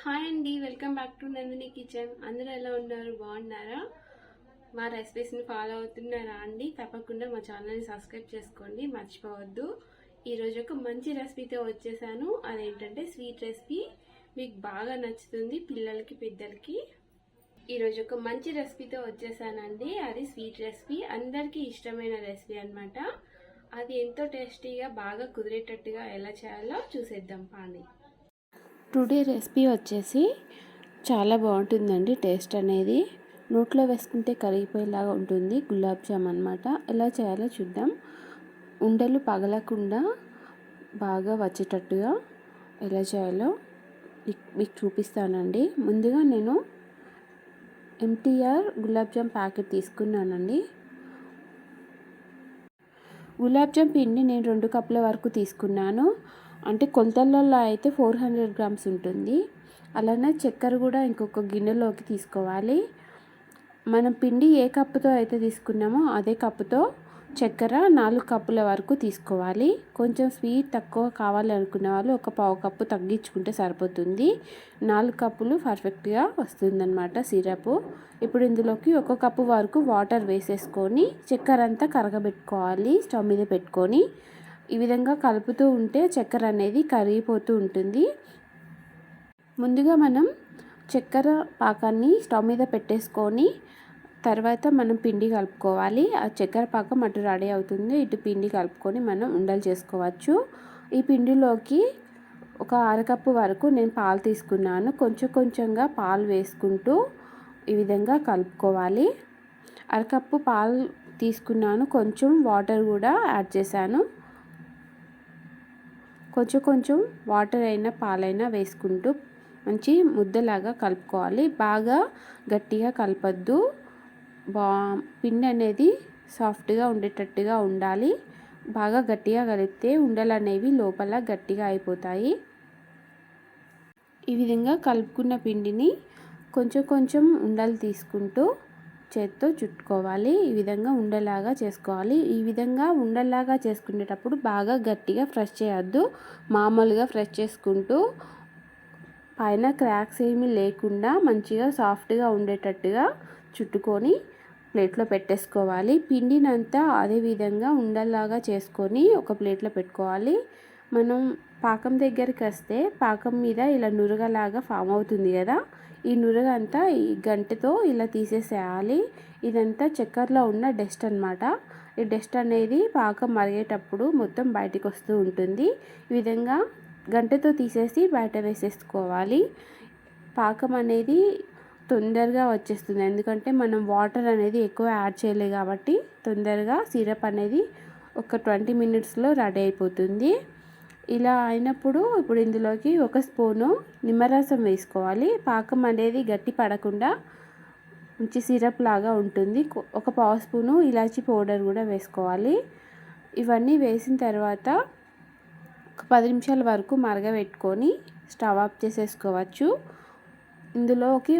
Hi అండి welcome back to Nandini kitchen. అందరూ ఎలా ఉన్నారు? బాగున్నారా? మా రెసిపీస్ని ఫాలో అవుతున్నారా అండి? తప్పకుండా మా ఛానల్ని సబ్స్క్రైబ్ చేసుకోండి మర్చిపోవద్దు. ఈరోజు ఒక మంచి రెసిపీతో వచ్చేసాను. అదేంటంటే స్వీట్ రెసిపీ. మీకు బాగా నచ్చుతుంది పిల్లలకి పెద్దలకి. ఈరోజు ఒక మంచి రెసిపీతో వచ్చేసానండి. అది స్వీట్ రెసిపీ. అందరికీ ఇష్టమైన రెసిపీ అన్నమాట. అది ఎంతో టేస్టీగా బాగా కుదిరేటట్టుగా ఎలా చేయాలో చూసేద్దాం. పాండి. టుడే రెసిపీ వచ్చేసి చాలా బాగుంటుందండి టేస్ట్ అనేది. నోట్లో వేసుకుంటే కరిగిపోయేలాగా ఉంటుంది. గులాబ్ జామ్ అనమాట ఎలా చేయాలో చూద్దాం. ఉండలు పగలకుండా బాగా వచ్చేటట్టుగా ఎలా చేయాలో మీకు- చూపిస్తానండి. ముందుగా నేను ఎంటీఆర్ గులాబ్ జామ్ ప్యాకెట్ తీసుకున్నానండి. గులాబ్ జామ్ పిండి నేను రెండు కప్పుల వరకు తీసుకున్నాను. అంటే కొలతలలో అయితే ఫోర్ హండ్రెడ్ గ్రామ్స్ ఉంటుంది. అలానే చక్కెర కూడా ఇంకొక గిన్నెలోకి తీసుకోవాలి. మనం పిండి ఏ కప్పుతో అయితే తీసుకున్నామో అదే కప్పుతో చక్కెర నాలుగు కప్పుల వరకు తీసుకోవాలి. కొంచెం స్వీట్ తక్కువ కావాలి అనుకున్న వాళ్ళు ఒక పావు కప్పు తగ్గించుకుంటే సరిపోతుంది. నాలుగు కప్పులు పర్ఫెక్ట్గా వస్తుందన్నమాట సిరప్. ఇప్పుడు ఇందులోకి ఒక కప్పు వరకు వాటర్ వేసేసుకొని చక్కెర అంతా కరగబెట్టుకోవాలి. స్టవ్ మీద పెట్టుకొని ఈ విధంగా కలుపుతూ ఉంటే చక్కెర అనేది కరిగిపోతూ ఉంటుంది. ముందుగా మనం చక్కెర పాకాన్ని స్టవ్ మీద పెట్టేసుకొని తర్వాత మనం పిండి కలుపుకోవాలి. ఆ చక్కెర పాకం అటు రెడీ అవుతుంది ఇటు పిండి కలుపుకొని మనం ఉండలు చేసుకోవచ్చు. ఈ పిండిలోకి ఒక అరకప్పు వరకు నేను పాలు తీసుకున్నాను. కొంచెం కొంచెంగా పాలు వేసుకుంటూ ఈ విధంగా కలుపుకోవాలి. అరకప్పు పాలు తీసుకున్నాను. కొంచెం వాటర్ కూడా యాడ్ చేశాను. కొంచెం కొంచెం వాటర్ అయినా పాలైనా వేసుకుంటూ మంచి ముద్దలాగా కలుపుకోవాలి. బాగా గట్టిగా కలపద్దు. బా పిండి అనేది సాఫ్ట్గా ఉండేటట్టుగా ఉండాలి. బాగా గట్టిగా కలిపితే ఉండలు అనేవి లోపల గట్టిగా అయిపోతాయి. ఈ విధంగా కలుపుకున్న పిండిని కొంచెం కొంచెం ఉండలు తీసుకుంటూ చేత్తో చుట్టుకోవాలి. ఈ విధంగా ఉండలాగా చేసుకోవాలి. ఈ విధంగా ఉండలాగా చేసుకునేటప్పుడు బాగా గట్టిగా ఫ్రెష్ చేయొద్దు. మామూలుగా ఫ్రెష్ చేసుకుంటూ పైన క్రాక్స్ ఏమీ లేకుండా మంచిగా సాఫ్ట్గా ఉండేటట్టుగా చుట్టుకొని ప్లేట్లో పెట్టేసుకోవాలి. పిండినంతా అదే విధంగా ఉండలాగా చేసుకొని ఒక ప్లేట్లో పెట్టుకోవాలి. మనం పాకం దగ్గరికి వస్తే పాకం మీద ఇలా నురగలాగా ఫామ్ అవుతుంది కదా. ఈ నురగ అంతా ఈ గంటతో ఇలా తీసేసేయాలి. ఇదంతా చక్కెరలో ఉన్న డస్ట్ అన్నమాట. ఈ డస్ట్ అనేది పాకం మరిగేటప్పుడు మొత్తం బయటికి వస్తూ ఉంటుంది. ఈ విధంగా గంటతో తీసేసి బయట వేసేసుకోవాలి. పాకం అనేది తొందరగా వచ్చేస్తుంది. ఎందుకంటే మనం వాటర్ అనేది ఎక్కువ యాడ్ చేయలేదు కాబట్టి తొందరగా సిరప్ అనేది ఒక ట్వంటీ మినిట్స్లో రెడీ అయిపోతుంది. ఇలా అయినప్పుడు ఇప్పుడు ఇందులోకి ఒక స్పూను నిమ్మరసం వేసుకోవాలి. పాకం అనేది గట్టి పడకుండా మంచి సిరప్ లాగా ఉంటుంది. ఒక పావు స్పూను ఇలాచి పౌడర్ కూడా వేసుకోవాలి. ఇవన్నీ వేసిన తర్వాత ఒక పది నిమిషాల వరకు మరగబెట్టుకొని స్టవ్ ఆఫ్ చేసేసుకోవచ్చు. ఇందులోకి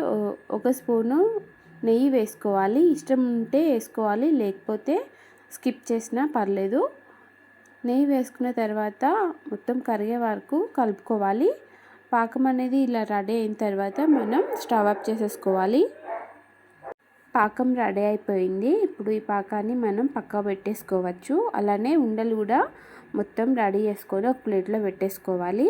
ఒక స్పూను నెయ్యి వేసుకోవాలి. ఇష్టం ఉంటే వేసుకోవాలి. లేకపోతే స్కిప్ చేసినా పర్లేదు. నెయ్యి వేసుకున్న తర్వాత మొత్తం కరిగే వరకు కలుపుకోవాలి. పాకం అనేది ఇలా రెడీ అయిన తర్వాత మనం స్టవ్ ఆఫ్ చేసేసుకోవాలి. పాకం రెడీ అయిపోయింది. ఇప్పుడు ఈ పాకాన్ని మనం పక్క పెట్టేసుకోవచ్చు. అలానే ఉండలు కూడా మొత్తం రెడీ చేసుకొని ఒక ప్లేట్లో పెట్టేసుకోవాలి.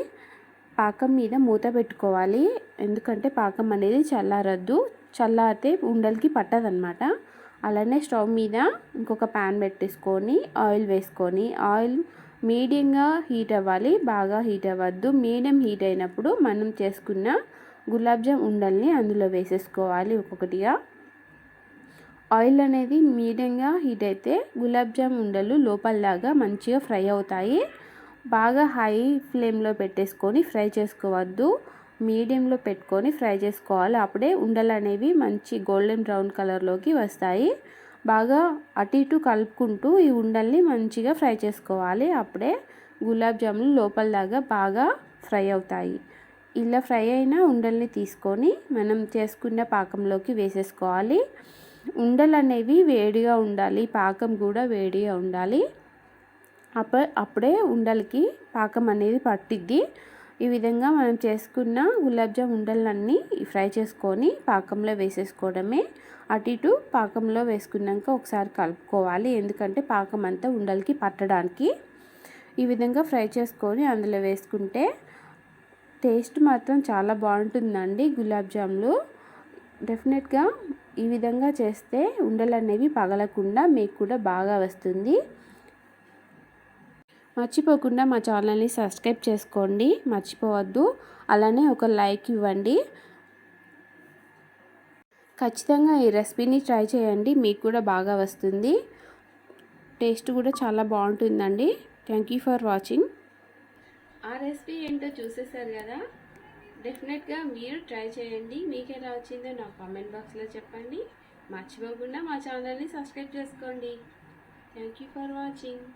పాకం మీద మూత పెట్టుకోవాలి. ఎందుకంటే పాకం అనేది చల్లారద్దు. చల్లారితే ఉండలకి పట్టదనమాట అలానే స్టవ్ మీద ఇంకొక ప్యాన్ పెట్టేసుకొని ఆయిల్ వేసుకొని ఆయిల్ మీడియంగా హీట్ అవ్వాలి. బాగా హీట్ అవ్వద్దు. మీడియం హీట్ అయినప్పుడు మనం చేసుకున్న గులాబ్జామ్ ఉండల్ని అందులో వేసేసుకోవాలి ఒక్కొక్కటిగా. ఆయిల్ అనేది మీడియంగా హీట్ అయితే గులాబ్జామ్ ఉండలు లోపలలాగా మంచిగా ఫ్రై అవుతాయి. బాగా హై ఫ్లేమ్లో పెట్టేసుకొని ఫ్రై చేసుకోవద్దు. మీడియంలో పెట్టుకొని ఫ్రై చేసుకోవాలి. అప్పుడే ఉండలు అనేవి మంచి గోల్డెన్ బ్రౌన్ కలర్లోకి వస్తాయి. బాగా అటు ఇటు కలుపుకుంటూ ఈ ఉండల్ని మంచిగా ఫ్రై చేసుకోవాలి. అప్పుడే గులాబ్ జాములు లోపల దాకా బాగా ఫ్రై అవుతాయి. ఇలా ఫ్రై అయిన ఉండల్ని తీసుకొని మనం చేసుకున్న పాకంలోకి వేసేసుకోవాలి. ఉండలు అనేవి వేడిగా ఉండాలి. పాకం కూడా వేడిగా ఉండాలి. అప్పుడు అప్పుడే ఉండలకి పాకం అనేది పట్టిద్ది. ఈ విధంగా మనం చేసుకున్న గులాబ్జామ్ ఉండలన్నీ ఫ్రై చేసుకొని పాకంలో వేసేసుకోవడమే. అటు ఇటు పాకంలో వేసుకున్నాక ఒకసారి కలుపుకోవాలి. ఎందుకంటే పాకం అంతా ఉండలకి పట్టడానికి. ఈ విధంగా ఫ్రై చేసుకొని అందులో వేసుకుంటే టేస్ట్ మాత్రం చాలా బాగుంటుందండి గులాబ్ జామ్లు. డెఫినెట్గా ఈ విధంగా చేస్తే ఉండలు అనేవి పగలకుండా మీకు కూడా బాగా వస్తుంది. మర్చిపోకుండా మా ఛానల్ని సబ్స్క్రైబ్ చేసుకోండి. మర్చిపోవద్దు. అలానే ఒక లైక్ ఇవ్వండి. ఖచ్చితంగా ఈ రెసిపీని ట్రై చేయండి. మీకు కూడా బాగా వస్తుంది. టేస్ట్ కూడా చాలా బాగుంటుందండి. Thank you for watching. ఆ రెసిపీ ఏంటో చూసేసారు కదా? డెఫినెట్గా మీరు ట్రై చేయండి. మీకు ఎలా వచ్చిందో నా కామెంట్ బాక్స్లో చెప్పండి. మర్చిపోకుండా మా ఛానల్ని సబ్స్క్రైబ్ చేసుకోండి. Thank you for watching.